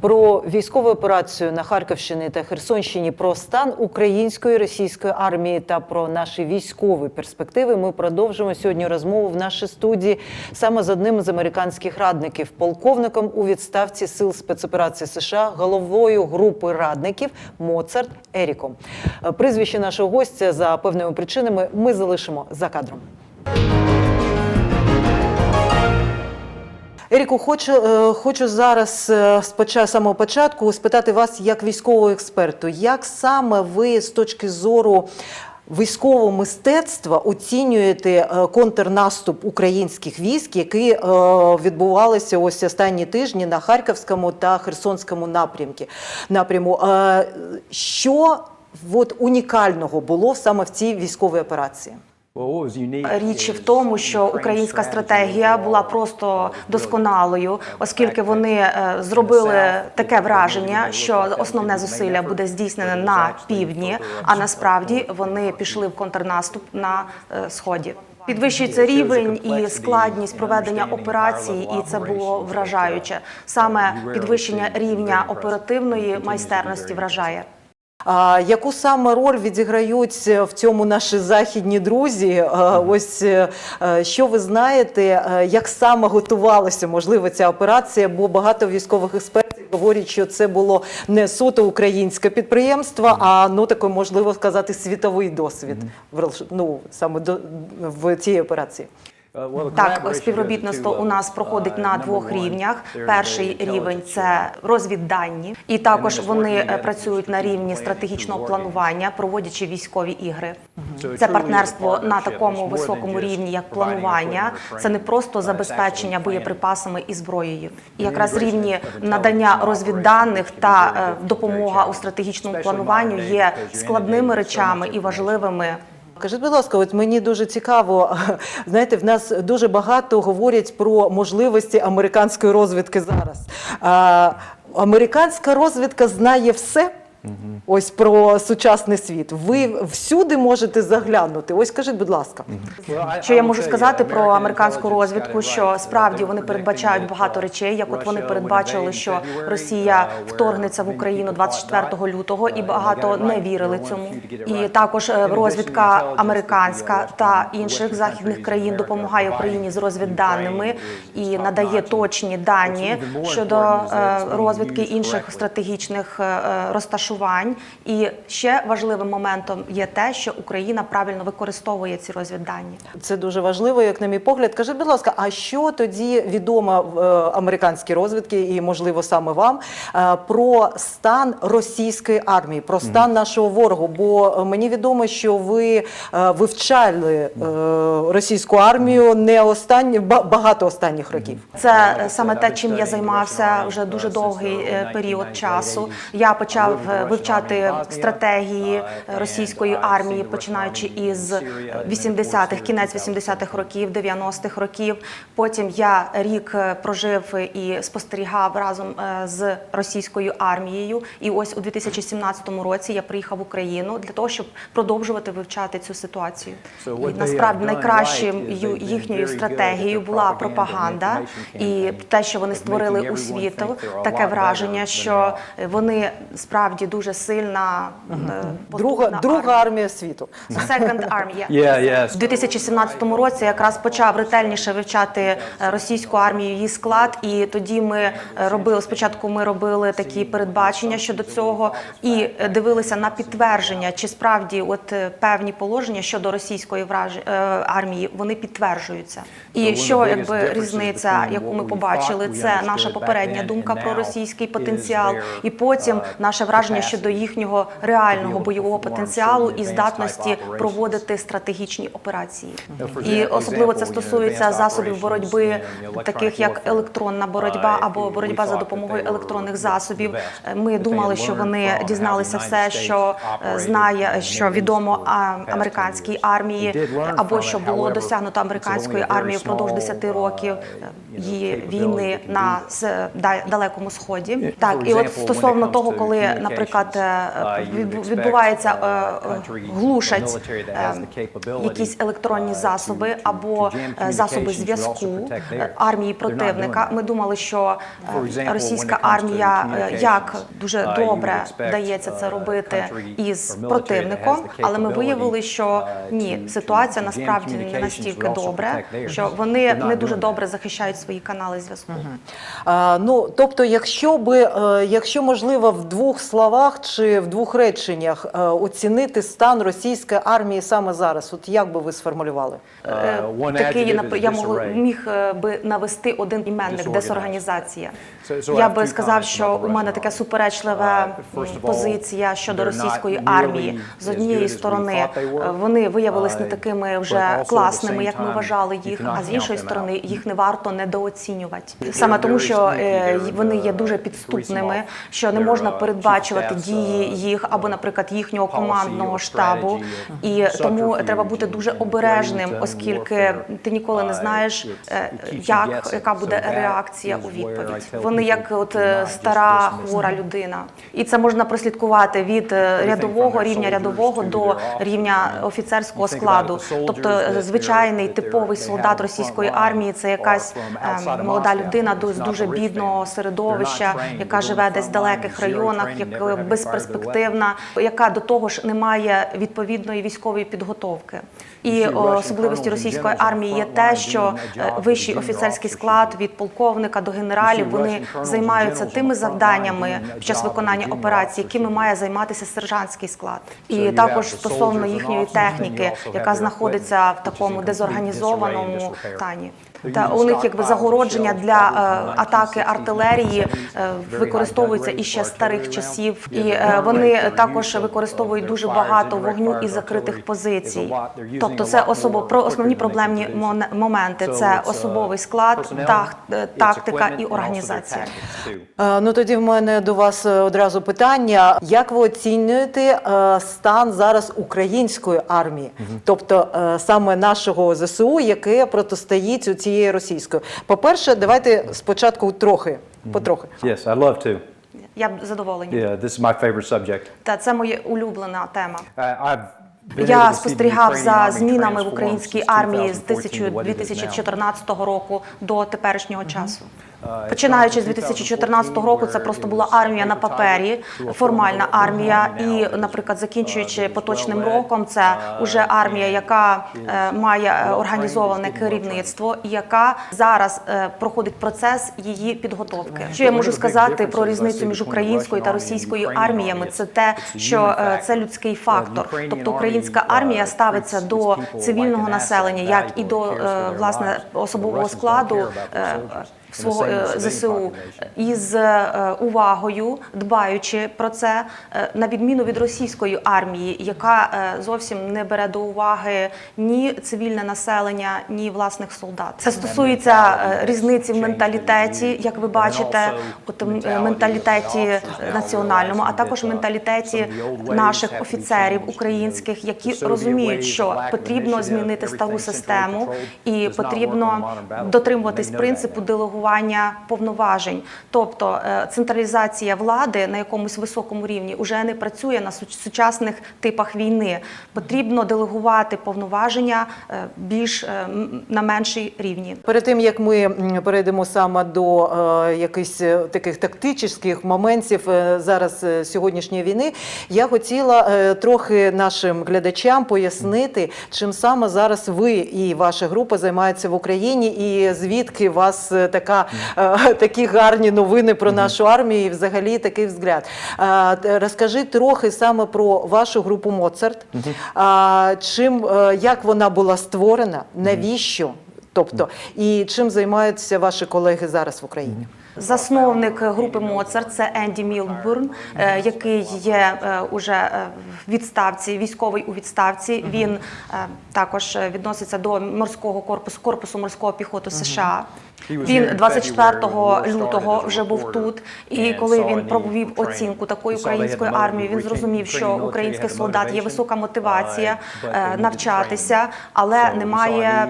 Про військову операцію на Харківщині та Херсонщині, про стан української російської армії та про наші військові перспективи. Ми продовжимо сьогодні розмову в нашій студії саме з одним з американських радників, полковником у відставці сил спецоперації США, головою групи радників Моцарт Еріком. Прізвище нашого гостя за певними причинами ми залишимо за кадром. Еріку, хочу, е, хочу зараз е, з самого початку спитати вас як військового експерту, як саме ви з точки зору військового мистецтва оцінюєте е, контрнаступ українських військ, які відбувалися ось останні тижні на Харківському та Херсонському напрямки напряму? Що от, унікального було саме в цій військовій операції? Річ в тому, що українська стратегія була просто досконалою, оскільки вони е, зробили таке враження, що основне зусилля буде здійснене на півдні, а насправді вони пішли в контрнаступ на е, сході. Підвищується рівень і складність проведення операції, і це було вражаюче. Саме підвищення рівня оперативної майстерності вражає. А яку саме роль відіграють е, в цьому наші західні друзі? Е, Ось е, що ви знаєте, як саме готувалася можливо ця операція? Бо багато військових експертів говорять, що це було не суто українське підприємство, а ну такий, можливо сказати, світовий досвід в ну, саме до в цій операції. Так, співробітництво у нас проходить на двох рівнях. Перший рівень це розвіддані, і також вони е, працюють на рівні стратегічного планування, проводячи військові ігри. Це партнерство на такому високому рівні, як планування. Це не просто забезпечення боєприпасами і зброєю. І якраз рівні надання розвідданих та е, допомога у стратегічному плануванню є складними речами і важливими. Кажіть, будь ласка, от мені дуже цікаво. Знаєте, в нас дуже багато говорять про можливості американської розвідки зараз. А, американська розвідка знає все. Ось про сучасний світ. Ви всюди можете заглянути. Ось скажіть, будь ласка. Що я можу сказати про американську розвідку? Що справді вони передбачають багато речей, як от вони передбачили, що Росія вторгнеться в Україну 24 лютого, і багато не вірили цьому. І також е, розвідка американська та інших західних країн допомагає Україні з розвідданими і надає точні дані щодо е, розвідки інших стратегічних е, е. І ще важливим моментом є те, що Україна правильно використовує ці розвіддані. Це дуже важливо, як на мій погляд. Кажіть, будь ласка, а що тоді відомо в е, американській розвідки, і можливо саме вам, е, про стан російської армії, про стан нашого ворогу? Бо е, мені відомо, що ви вивчали російську армію не останні ба- багато останніх років. Це саме те, чим я займався вже дуже довгий період часу. Я почав вивчати стратегії е, російської армії, починаючи із 80-х, кінець 80-х років, 90-х років. Потім я рік е, прожив і спостерігав разом е, з російською армією. І ось у 2017 році я приїхав в Україну для того, щоб продовжувати вивчати цю ситуацію. І насправді найкращим їхньою стратегією була пропаганда і те, що вони створили у світу, таке враження, що вони справді дуже сильна е, Друга друга армія. армія світу. Second Army. Yeah, yeah. У 2017 році якраз почав ретельніше вивчати е, російську армію, її склад, і тоді ми е, робили спочатку. Ми робили такі передбачення щодо цього і дивилися на підтвердження, чи справді от певні положення щодо російської враж... армії вони підтверджуються. І що якби різниця, яку ми побачили, це наша попередня думка про російський потенціал, і потім наше враження щодо їхнього реального бойового потенціалу і здатності проводити стратегічні операції. І особливо це стосується засобів боротьби, таких як електронна боротьба або боротьба за допомогою електронних засобів. Ми думали, що вони дізналися все, що е, знає, що відомо американській армії, або що було досягнуто американською армією впродовж 10 років е, її війни на далекому сході. Так, і от стосовно того, коли, наприклад. Наприклад, е, відбувається е, е, глушать якісь електронні засоби або засоби зв'язку армії противника. Ми думали, що російська армія як дуже добре вдається це робити із противником, але ми виявили, що ні, ситуація насправді не настільки добре, що вони не дуже добре захищають свої канали зв'язку. Ну, тобто, якщо би, якщо можливо, в двох словах чи в двох реченнях е, оцінити стан російської армії саме зараз, от як би ви сформулювали? Е, one Такий я мог, міг е, би навести один іменник дезорганізація. Я би сказав, що у мене така суперечлива Uh, позиція щодо російської армії. З однієї сторони, е, вони виявились не Uh, такими вже класними, як ми вважали їх. А з іншої сторони, їх не варто недооцінювати. Саме тому, що е, вони є uh, дуже підступними, що не можна передбачувати staff's, дії їх або, наприклад, їхнього командного штабу. І тому треба бути дуже обережним, оскільки ти ніколи не знаєш, е, як яка буде реакція у відповідь. Вони як от е, стара хвора людина, і це можна прослідкувати від е, рядового рівня рядового до рівня офіцерського складу. Тобто е, звичайний типовий солдат російської армії це якась е, of молода людина з дуже бідного середовища, яка живе десь в далеких районах, як their безперспективна, яка до того ж не має відповідної військової підготовки. І You see о, Russian особливістю colonels and російської армії є те, що е, вищий офіцерський склад від полковника до генералів вони займаються тими завданнями під час виконання junior операцій, якими має займатися сержантський склад. І також стосовно їхньої техніки, яка знаходиться в такому дезорганізованому стані. Та у них якби загородження для е, атаки артилерії 1970s, е, very high використовуються іще старих часів, і е, вони також використовують дуже багато вогню із закритих позицій. Тобто це особо про основні проблемні моменти. Це uh, особовий склад, е, тактика і організація. Е, Ну тоді в мене до вас е, одразу питання: як ви оцінюєте е, стан зараз української армії, тобто е, саме нашого ЗСУ, яке протистоїть у цієї російською. По-перше, давайте спочатку трохи, потрохи. Yes, I'd love to. Я б задоволення. Yeah, this is my favorite subject. Та це моя улюблена тема. I've to Я спостерігав за змінами в українській армії з 2014 to what it is now. 2014 року до теперішнього часу. Починаючи з it's from 2014 року, це просто була армія на папері, формальна армія, і, наприклад, закінчуючи поточним роком, це уже армія, яка е, має е, організоване керівництво і яка зараз е, проходить процес її підготовки. Що я можу сказати про різницю між українською та російською арміями? Це те, що це людський фактор. Тобто українська армія ставиться до цивільного населення, як і до власне особового складу. Свого е, ЗСУ. Із е, увагою, дбаючи про це, е, на відміну від російської армії, яка зовсім не бере до уваги ні цивільне населення, ні власних солдат. Це стосується різниці в менталітеті, як ви бачите, от менталітеті національному, а також менталітеті наших офіцерів українських, які розуміють, що потрібно змінити стару систему і потрібно дотримуватись принципу делегування повноважень. Тобто е, централізація влади на якомусь високому рівні вже не працює на суч- сучасних типах війни. Потрібно делегувати повноваження е, більш е, на менший рівні. Перед тим як ми перейдемо саме до якихось таких тактичних моментів зараз сьогоднішньої війни, я хотіла трохи нашим глядачам пояснити, чим саме зараз ви і ваша група займаються в Україні, і звідки вас е, така е, такі гарні новини про нашу армію, і взагалі такий взгляд. Е, Розкажи трохи саме про вашу групу Моцарт. А, Чим е, як вона була створена, навіщо? Тобто, і чим займаються ваші колеги зараз в Україні? Засновник групи Моцарт це Енді Мілбурн, е, який є е, уже е, в відставці, військовий у відставці. Він е, також е, відноситься до морського корпусу корпусу морського піхоту США. Він 24 лютого вже був тут. І коли він провів оцінку такої української армії, він зрозумів, що українських солдат є висока мотивація е, навчатися, але немає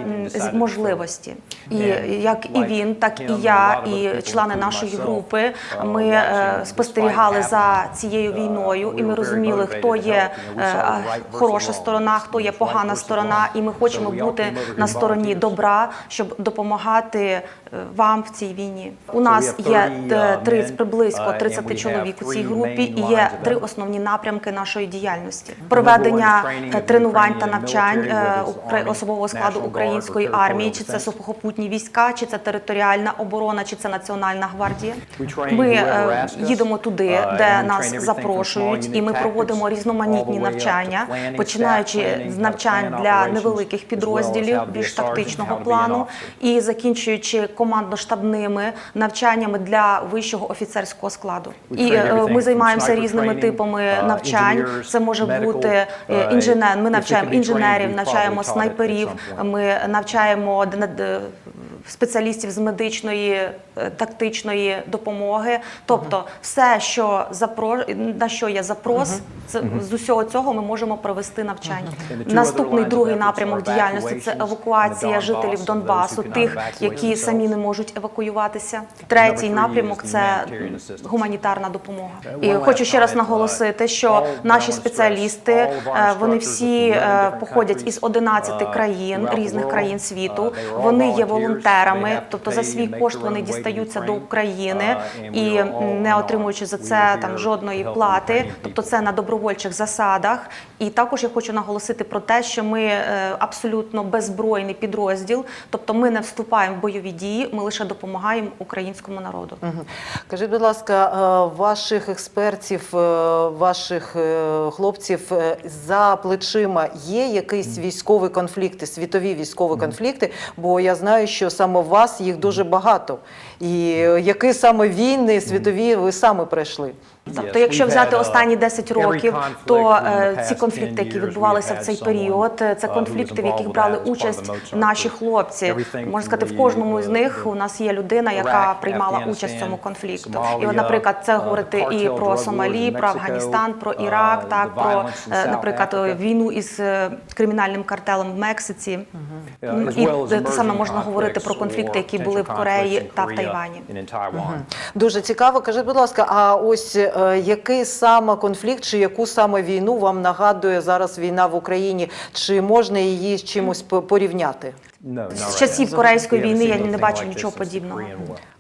можливості. І як і він, так і я, і члени нашої групи, ми е, спостерігали за цією війною, і ми розуміли, хто є е, хороша сторона, хто є погана сторона, і ми хочемо бути на стороні добра, щоб допомагати вам в цій війні. У нас є е, 30, приблизько 30 чоловік у цій групі, і є три основні напрямки нашої діяльності: проведення е, тренувань та навчань е, особового складу української армії, чи це сухопутні війська, чи це територіальна оборона, чи це національна гвардія. Ми е, їдемо туди, де нас запрошують, і ми проводимо різноманітні навчання, починаючи з навчань для невеликих підрозділів більш тактичного плану, і закінчуючи командно-штабними навчаннями для вищого офіцерського складу. І е, ми займаємося різними типами навчань. Це може бути е, інженер. Ми навчаємо інженерів, навчаємо снайперів. Ми навчаємо спеціалістів з медичної тактичної допомоги. Тобто, все, що запро... на що є запрос, це з усього цього ми можемо провести навчання. Наступний другий напрямок діяльності це евакуація жителів Донбасу, тих, які самі не можуть евакуюватися. Третій напрямок це гуманітарна допомога. І хочу ще раз наголосити, що наші спеціалісти е, вони всі е, походять із 11 країн різних країн світу. Вони є волонтерами, тобто за свій кошт вони дістаються до України і не отримуючи за це там жодної плати. Тобто це на добровольчих засадах. І також я хочу наголосити про те, що ми е, абсолютно беззбройний підрозділ, тобто ми не вступаємо в бойові дії, ми лише допомагаємо українському народу. Кажіть, будь ласка, е, ваших експертів, е, ваших хлопців за плечима є якісь військові конфлікти, світові військові конфлікти? Бо я знаю, що саме вас їх дуже багато. І е, які саме війни світові ви саме пройшли? Тобто, якщо взяти останні 10 років, то е, ці конфлікти, які відбувалися в цей період, е, це конфлікти, в яких брали участь наші хлопці. Можна сказати, в кожному з них у нас є людина, яка приймала участь в цьому конфлікту. І, от, наприклад, це говорити і про Сомалі, про Афганістан, про Ірак, так про е, наприклад війну із кримінальним картелем в Мексиці. І те саме можна говорити про конфлікти, які були в Кореї та в Тайвані. Дуже цікаво. Кажіть, будь ласка, а ось який саме конфлікт чи яку саме війну вам нагадує зараз війна в Україні? Чи можна її з чимось по- порівняти? З часів Корейської війни я не бачу нічого подібного.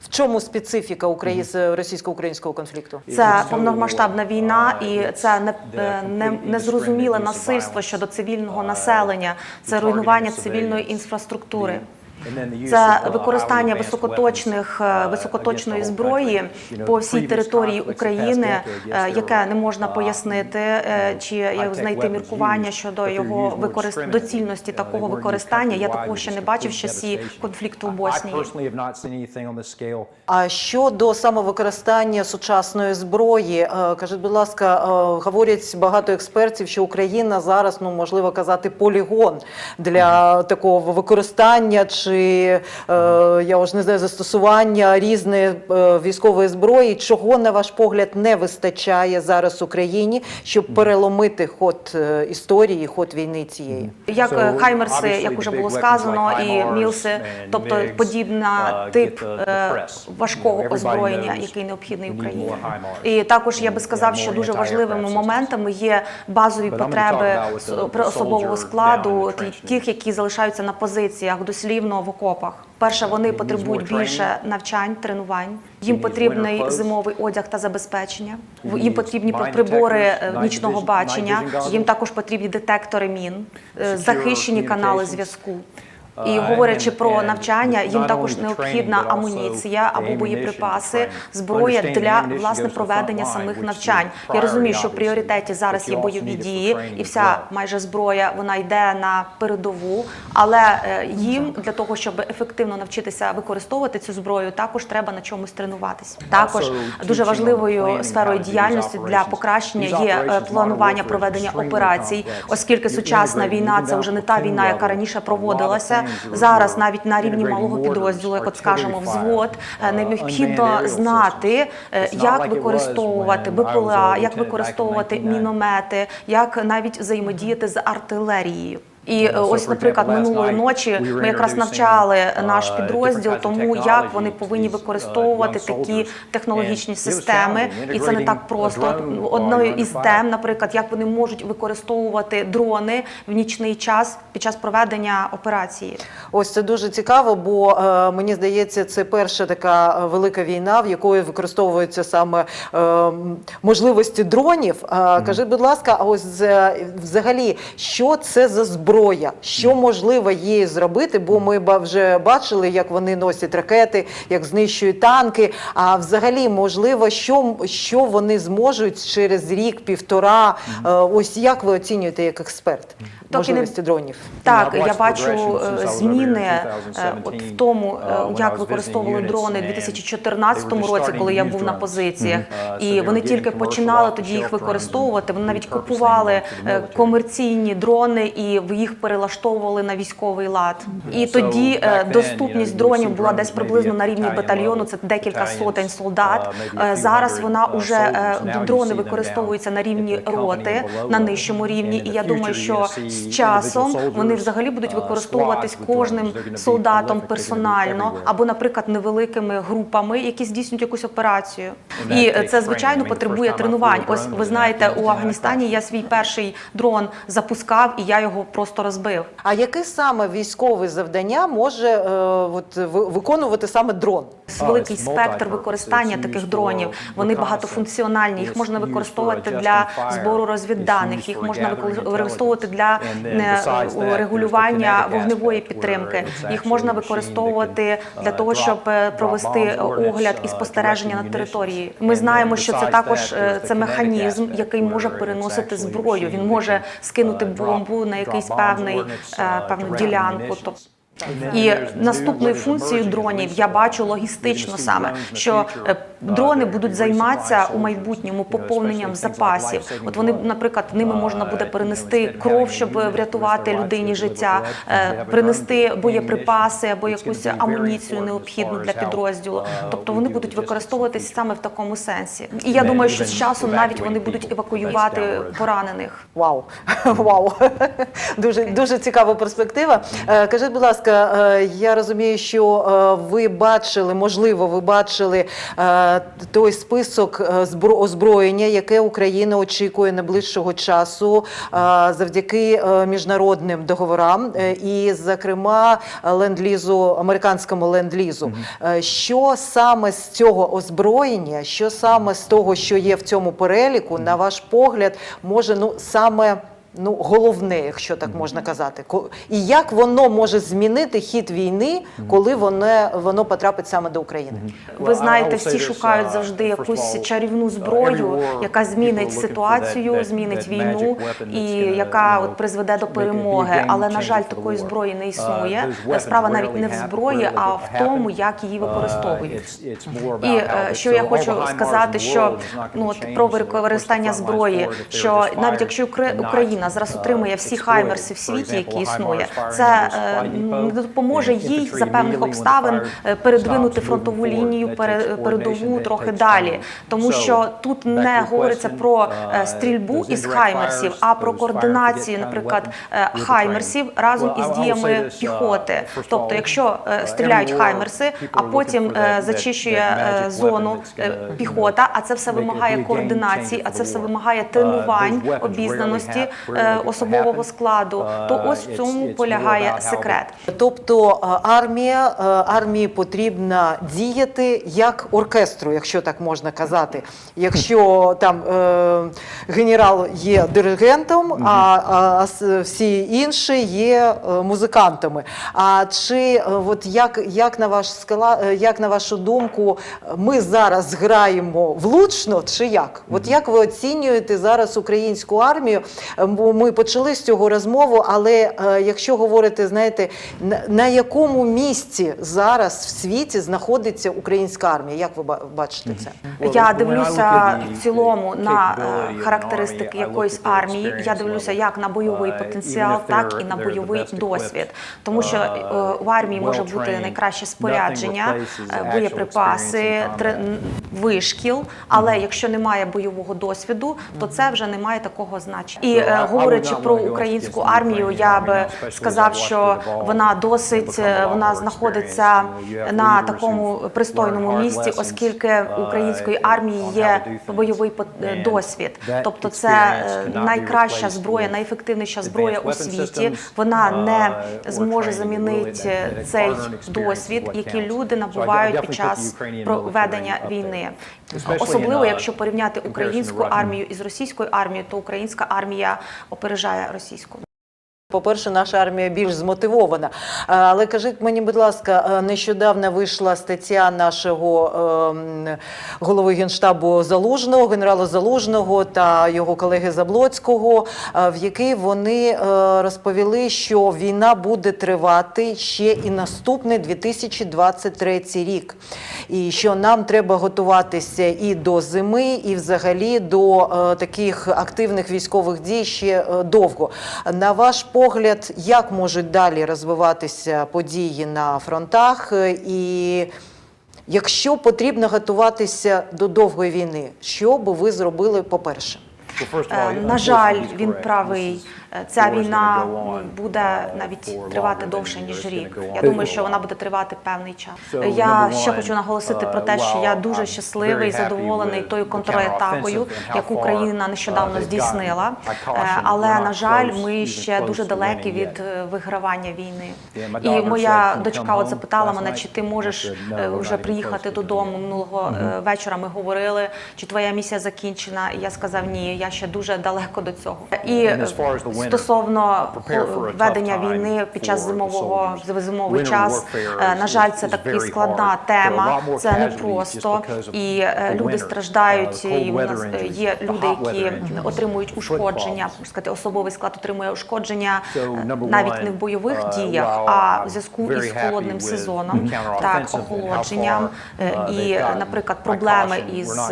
В чому специфіка Украї- російсько-українського конфлікту? Це повномасштабна війна, і це не, е, не незрозуміле насильство щодо цивільного населення, це руйнування цивільної інфраструктури. Це використання високоточних е, високоточної зброї по всій території України, е, яке не можна пояснити е, чи знайти міркування щодо його використ... доцільності такого використання. Я такого ще не бачив з часів конфлікту в Боснії. А щодо самовикористання сучасної зброї, е, кажіть, будь ласка, е, говорять багато експертів, що Україна зараз, ну можливо казати, полігон для такого використання чи е, я вже не знаю застосування різної е, військової зброї. Чого на ваш погляд не вистачає зараз Україні, щоб переломити ход е, історії, ход війни цієї? Як хаймерси, як уже було сказано, і мілси, тобто подібна тип е, важкого озброєння, який необхідний Україні. І також я би сказав, що дуже важливими моментами є базові потреби особового складу, тих, які залишаються на позиціях дослівно в окопах. Перше, вони потребують більше навчань, тренувань. Їм потрібний зимовий одяг та забезпечення. Їм потрібні прибори е, нічного бачення. Їм також потрібні детектори мін, е, захищені канали зв'язку. І говорячи про навчання, їм також необхідна амуніція або боєприпаси, зброя для власне проведення самих навчань. Я розумію, що в пріоритеті зараз є бойові дії, і вся майже зброя вона йде на передову. Але е, їм для того, щоб ефективно навчитися використовувати цю зброю, також треба на чомусь тренуватись. Також дуже важливою сферою діяльності для покращення є е, планування проведення операцій, оскільки сучасна війна це вже не та війна, яка раніше проводилася. Зараз навіть на рівні малого підрозділу, як от скажемо, взвод, е, необхідно знати, е, як використовувати БПЛА, як використовувати міномети, як навіть взаємодіяти з артилерією. І е, ось, наприклад, минулої ночі ми якраз навчали наш підрозділ тому, як вони повинні використовувати такі технологічні системи, і це не так просто. Одною із тем, наприклад, як вони можуть використовувати дрони в нічний час під час проведення операції. Ось це дуже цікаво, бо е, мені здається, це перша така е, велика війна, в якої використовуються саме е, можливості дронів. Е, Кажи, будь ласка, а ось е, взагалі, що це за зброя? Що можливо їй зробити? Бо ми ба- вже бачили, як вони носять ракети, як знищують танки. А взагалі, можливо, що, що вони зможуть через рік, півтора? Е, Ось як ви оцінюєте як експерт можливості дронів? Так, я бачу е, зміни е, 2017, от в тому, як використовували дрони and 2014 they were just році, коли я був на позиціях. І вони тільки починали тоді їх використовувати. Вони навіть купували комерційні дрони і в- їх перелаштовували на військовий лад. І тоді е, доступність дронів була десь приблизно на рівні батальйону. Це декілька сотень солдат. maybe a Е, Зараз вона уже е, дрони використовуються на рівні company роти на нижчому рівні. І я думаю, що з часом вони взагалі будуть використовуватись кожним солдатом персонально або, наприклад, невеликими групами, які здійснюють якусь операцію. І це звичайно потребує тренувань. Ось ви знаєте, у Афганістані я свій перший дрон запускав, і я його просто розбив. А яке саме військове завдання може е, от, виконувати саме дрон? Великий спектр використання таких дронів. Вони багатофункціональні. Їх можна використовувати для збору розвідданих. Їх можна використовувати для е, регулювання вогневої підтримки. Їх можна використовувати для того, щоб е, провести огляд і uh, спостереження територією. munitions. Ми знаємо, що це також е, це механізм, який може переносити зброю. Він може скинути uh, бомбу на якийсь bombs, певний е, uh, певну ділянку ділянку. І наступною функцією дронів я бачу логістично саме, що е, дрони будуть займатися у майбутньому поповненням запасів. От вони, наприклад, ними можна буде перенести кров, щоб врятувати людині життя, blood, е, принести боєприпаси або якусь амуніцію необхідну для підрозділу. uh, Тобто вони будуть використовуватись саме в такому сенсі. І я думаю, що з часом навіть вони будуть евакуювати поранених. Вау, вау, дуже дуже цікава перспектива. Е, Кажіть, будь ласка, е, я розумію, що е, ви бачили, можливо, ви бачили е, той список збро- озброєння, яке Україна очікує найближчого часу завдяки міжнародним договорам, і, зокрема, ленд-лізу, американському ленд-лізу. Що саме з цього озброєння, що саме з того, що є в цьому переліку, на ваш погляд, може ну саме. Ну, головне, якщо так можна казати, Ко- і як воно може змінити хід війни, коли воно, воно потрапить саме до України? Ви знаєте, всі шукають uh, завжди якусь чарівну uh, зброю, яка змінить ситуацію, змінить війну і яка от призведе до перемоги. Але на жаль, такої зброї не Uh, існує. Справа навіть не в зброї, а в тому, як її використовують. І е, що я хочу сказати, що ну от про використання зброї, що навіть якщо Укра- and not, Україна зараз uh, отримує всі хаймерси в світі, які існує, це е, допоможе їй за певних обставин е, передвинути фронтову лінію, передову трохи далі, тому що тут не говориться про е, uh, стрільбу із хаймерсів, а про координацію, наприклад, е, хаймерсів разом із діями uh, піхоти. Тобто, якщо е, uh, стріляють хаймерси, а потім е, зачищує е, зону е, піхота, а це все вимагає координації, а це все вимагає Uh, тренувань, обізнаності е, особового складу. То Uh, ось в цьому полягає секрет. Тобто е, армія, е, армії потрібно діяти як оркестру, якщо так можна казати. Якщо там генерал є диригентом, а, всі інші є музикантами. А чи от як, як на ваш скала, як на вашу думку, ми зараз граємо влучно, чи як? От як ви оцінюєте зараз українську армію? Ми почали з цього розмову, але е, якщо говорити, знаєте, на, на якому місці зараз в світі знаходиться українська армія? Як ви бачите це? Я дивлюся в цілому на е, характеристики якоїсь армії. Я дивлюся як на бойовий потенціал, так і на бойовий досвід. Тому що е, у армії може бути найкраще спорядження, боєприпаси, вишкіл. Але якщо немає бойового досвіду, то це вже не має такого значення. І е, говорячи про українську армію, я би сказав, що вона досить е, вона знаходиться на такому пристойному місці, оскільки у української армії є бойовий е, досвід. Тобто, це е, найкраща зброя, найефективніша зброя у світі. Вона не зможе замінити цей досвід, який люди набувають під час проведення війни. Особливо, якщо порівняти українську армію із російською армією, то українська армія опережає російську. По-перше, наша армія більш змотивована. Е, Але кажіть мені, будь ласка, е, нещодавно вийшла стаття нашого ем, голови генштабу Залужного, генерала Залужного та його колеги Заблоцького, е, в якій вони розповіли, що війна буде тривати ще і наступний 2023 рік, і що нам треба готуватися і до зими, і взагалі до таких активних військових дій ще довго. На ваш погляд, як можуть далі розвиватися події на фронтах? Е, І якщо потрібно готуватися до довгої війни, що би ви зробили по-перше? Е, На жаль, він правий. Е, Ця війна буде навіть тривати довше ніж рік. Я думаю, що вона буде тривати певний час. Я ще хочу наголосити про те, що я дуже щасливий і задоволений тою контратакою, яку Україна нещодавно здійснила. Е, Але на жаль, ми ще дуже далекі від е, вигравання війни. І моя дочка от запитала мене, чи ти можеш вже приїхати додому минулого е, вечора. Ми говорили, чи твоя місія закінчена. І я сказав ні, я ще дуже далеко до цього. І стосовно ведення війни під час зимового зимовий час, е, на жаль, це така складна тема. Це не просто і е, люди страждають. І у нас е, є люди, які отримують ушкодження. сказати, особовий склад отримує ушкодження навіть не в бойових діях, а в зв'язку із холодним сезоном, так охолодженням е, і, наприклад, проблеми із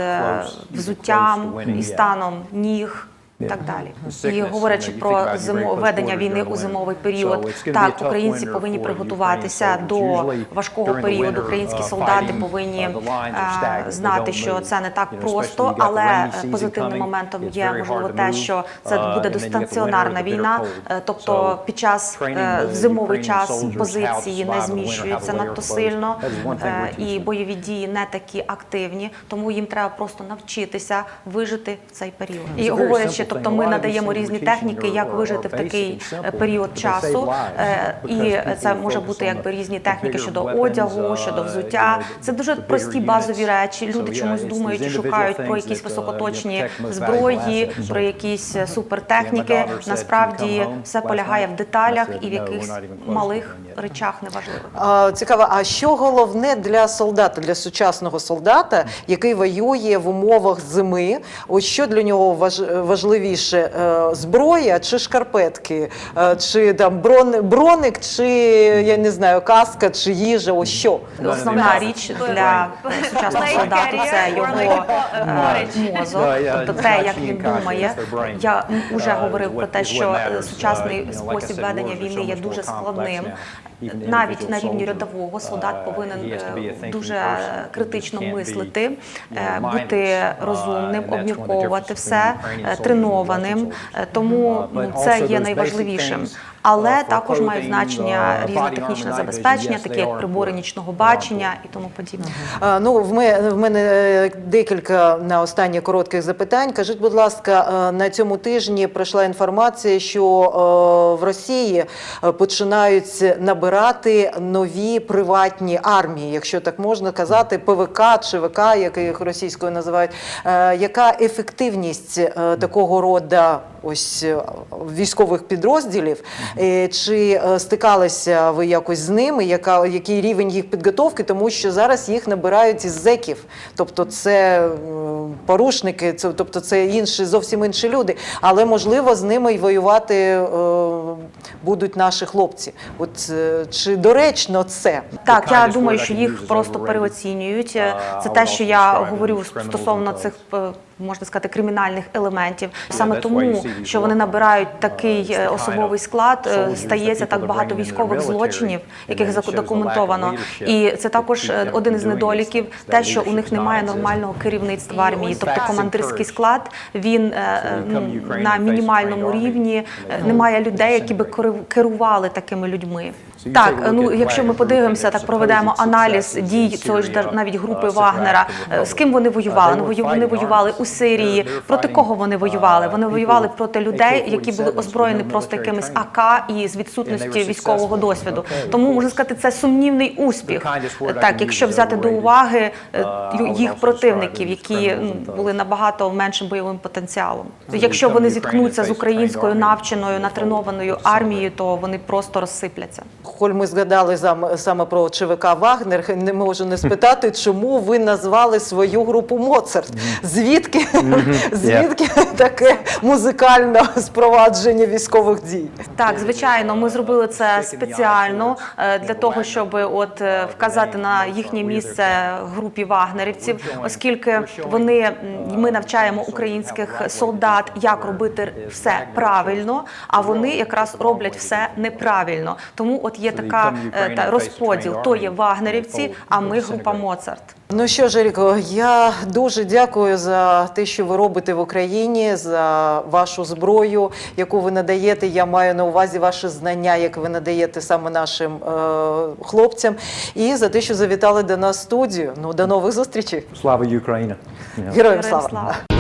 взуттям і станом ніг. І Так далі, і говорячи про зимо ведення війни у зимовий період, так українці повинні приготуватися до важкого періоду. Українські солдати повинні е, знати, що це не так просто, але позитивним моментом є можливо те, що це буде дистанціонарна війна, е, тобто під час е, в зимовий час позиції не зміщуються надто сильно, е, і бойові дії не такі активні, тому їм треба просто навчитися вижити в цей період. І говорячи, тобто ми надаємо різні техніки, як вижити в такий е, період часу, Е, і це може бути якби різні техніки щодо одягу, щодо взуття. Це дуже прості базові речі. Люди чомусь думають і шукають про якісь високоточні зброї, про якісь е, супертехніки. Насправді все полягає в деталях і в якихось малих речах неважливих. А, Цікаво, а що головне для солдата, для сучасного солдата, який воює в умовах зими? Ось що для нього важ- важливіше: е, зброя чи шкарпетки, Е, чи там брон- броник, чи я не знаю, каска, чи їжа? Ось що? Основна річ для сучасного солдату це його е, мозок, тобто те, як він думає. Я вже говорив про те, що сучасний спосіб ведення війни є дуже складним. Навіть на рівні рядового солдат повинен е, дуже критично мислити, е, бути розумним, обмірковувати все, е, тренованим. Тому ну, це є найважливішим. Але також мають значення різне технічне забезпечення, такі як прибори нічного бачення і тому подібне. Ну, в мене, в мене е, декілька на останнє коротких запитань. Кажіть, будь ласка, е, на цьому тижні прийшла інформація, що е, в Росії е, починають набирати нові приватні армії, якщо так можна казати, ПВК чи ВК, як їх російською називають. Е, Яка ефективність е, такого роду ось е, військових підрозділів? Е, Чи е, стикалися ви якось з ними? Яка який рівень їх підготовки? Тому що зараз їх набирають із зеків, тобто це порушники, це тобто це інші зовсім інші люди. Але можливо з ними й воювати е, будуть наші хлопці. От чи доречно це? Так, я думаю, що їх просто переоцінюють. Це те, що я говорю стосовно цих. Е, Можна сказати, кримінальних елементів саме that's why you тому, що вони набирають такий е, особовий склад, е, стається так багато військових злочинів, яких задокументовано. І це також е, один із недоліків, те, що у них немає нормального керівництва армії, тобто командирський склад він е, ну, на мінімальному рівні. Е, Немає людей, які би керували такими людьми. Так, ну якщо ми подивимося, так проведемо аналіз дій цієї ж навіть групи uh, Вагнера. Е, З ким вони воювали? Uh, Ну, they were вою- Вони воювали armies. У Сирії. Проти кого вони воювали? uh, Вони воювали проти людей, які були озброєні просто якимись. АК і з відсутності військового досвіду. Тому можна сказати, це сумнівний успіх. Так, якщо взяти до уваги е, Uh, їх противників, які ну, були набагато меншим бойовим потенціалом. Якщо вони зіткнуться з українською навченою, натренованою армією, то вони просто розсипляться. Коль ми згадали саме про ЧВК Вагнер, не можу не спитати, чому ви назвали свою групу Моцарт? Звідки, звідки? Таке музикальне спровадження військових дій? Так, звичайно, ми зробили це спеціально е, для того, щоб от е, вказати на їхнє місце групі вагнерівців, оскільки вони ми навчаємо українських солдат, як робити все правильно, а вони якраз роблять все неправильно. Тому от є така е, та розподіл: то є вагнерівці, а ми група Моцарт. Ну що ж, Еріко, я дуже дякую за те, що ви робите в Україні, за вашу зброю, яку ви надаєте. Я маю на увазі ваші знання, як ви надаєте саме нашим е, хлопцям, і за те, що завітали до нас в студію. Ну, до нових зустрічей. Слава Україні! Героям Героям слава! слава!